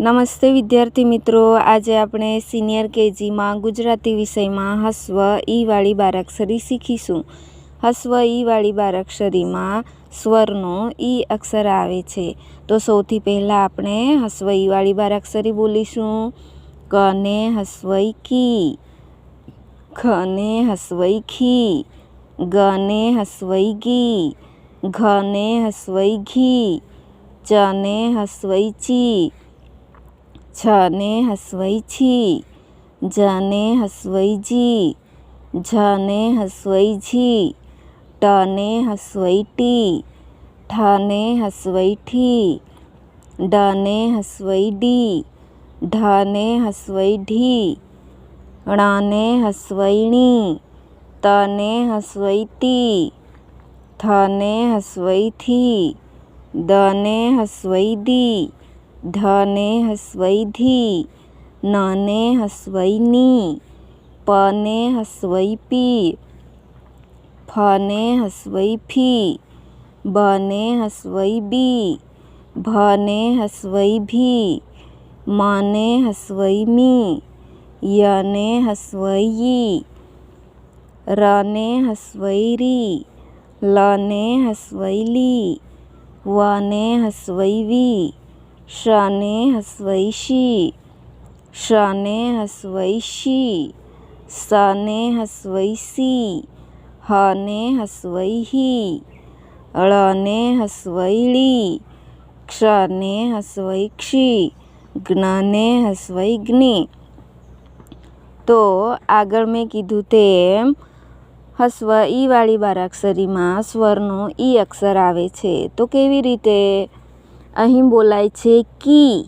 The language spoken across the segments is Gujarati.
નમસ્તે વિદ્યાર્થી મિત્રો. આજે આપણે સિનિયર કેજીમાં ગુજરાતી વિષયમાં હસ્વ ઈવાળી બારાક્ષરી શીખીશું. હસ્વ ઈવાળી બારાક્ષરીમાં સ્વરનો ઈ અક્ષર આવે છે. તો સૌથી પહેલાં આપણે હસ્વ ઈવાળી બારાક્ષરી બોલીશું. કને હસ્વઈ કી. ખને હસ્વઈ ખી. ગને હસ્વઈ ગી. ઘને હસ્વઈ ઘી. ચને હસ્વઈ ચી. છને હસવઈ છી જને હસવઈ જી જને હસવઈ જી ટને હસવઈ ટી ઠને હસવઈ ઠી ડને હસવઈ ડી ઢને હસવઈ ઢી ણને હસવઈ ણી તને હસવઈ તી થને હસવઈ થી દને હસવઈ દી ધને હસવઈ ધી નને હસવઈ ની પને હસવઈ પી ફને હસવઈ ફી બને હસવઈ બી ભને હસવઈ ભી મને હસવઈ મી યને હસવઈ યી રને હસવઈ રી લને હસવઈ લી વને હસવઈ વી શને હસવઈ શને હસવઈ શી સને હસવઈ હને હસવઈ હી ળને હસવઈ ળી ક્ષને હસવઈ જ્ઞને હસવઈ તો આગળ મેં કીધું તેમ હસ્વ ઈ વાળી બારાક્ષરીમાં સ્વરનો ઈ અક્ષર આવે છે તો કેવી રીતે અહીં બોલાય છે કી.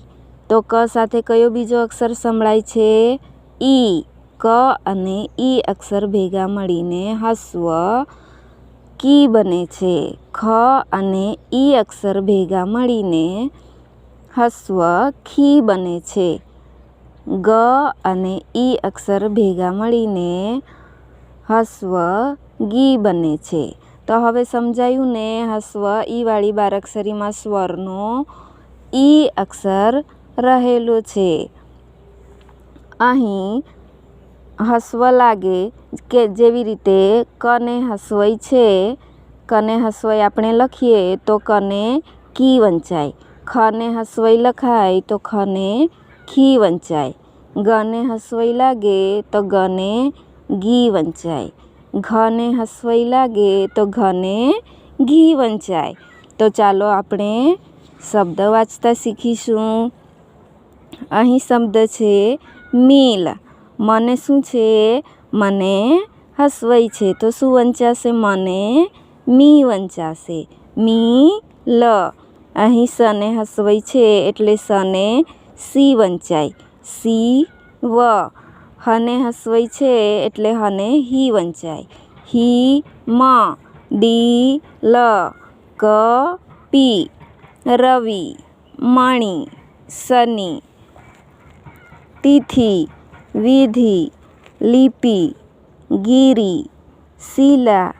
તો ક સાથે કયો બીજો અક્ષર સંભળાય છે? ઈ. ક અને ઈ અક્ષર ભેગા મળીને હસ્વ. કી બને છે. ખ અને ઈ અક્ષર ભેગા મળીને હસ્વ. ખી બને છે. ગ અને ઈ અક્ષર ભેગા મળીને હસ્વ. ગી બને છે. તો હવે સમજાયું ને હસ્વ ઈવાળી બારાક્ષરીમાં સ્વરનો ઈ અક્ષર રહેલો છે. અહીં હસ્વ લાગે કે જેવી રીતે કને હસ્વય છે, કને હસ્વય આપણે લખીએ તો કને કી વંચાય. ખને હસ્વય લખાય તો ખને ખી વંચાય. ગને હસ્વય લાગે તો ગને ગી વંચાય. ઘને હસવાઈ લાગે તો ઘને ઘી વંચાય. તો ચાલો આપણે શબ્દ વાંચતા શીખીશું. અહીં શબ્દ છે, મિલ. મને શું છે? મને હસવાઈ છે. તો શું વંચાશે? મને મી વંચાશે. મી લ અહીં સને હસવાઈ છે એટલે સને સી વંચાય. સી વ હને હસવઈ છે એટલે હને હી વંચાય. હી મ ડી લ ક પી રવિ મણિ શનિ તિથિ વિધિ લિપિ ગીરી શીલા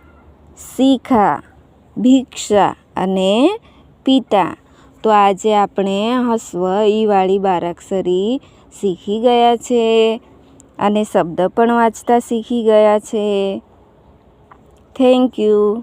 શિખા ભિક્ષા અને પિતા. તો આજે આપણે હસ્વ ઈ વાળી બારાક્ષરી શીખી ગયા છે. અને શબ્દ પણ વાંચતા શીખી ગયા છે. Thank you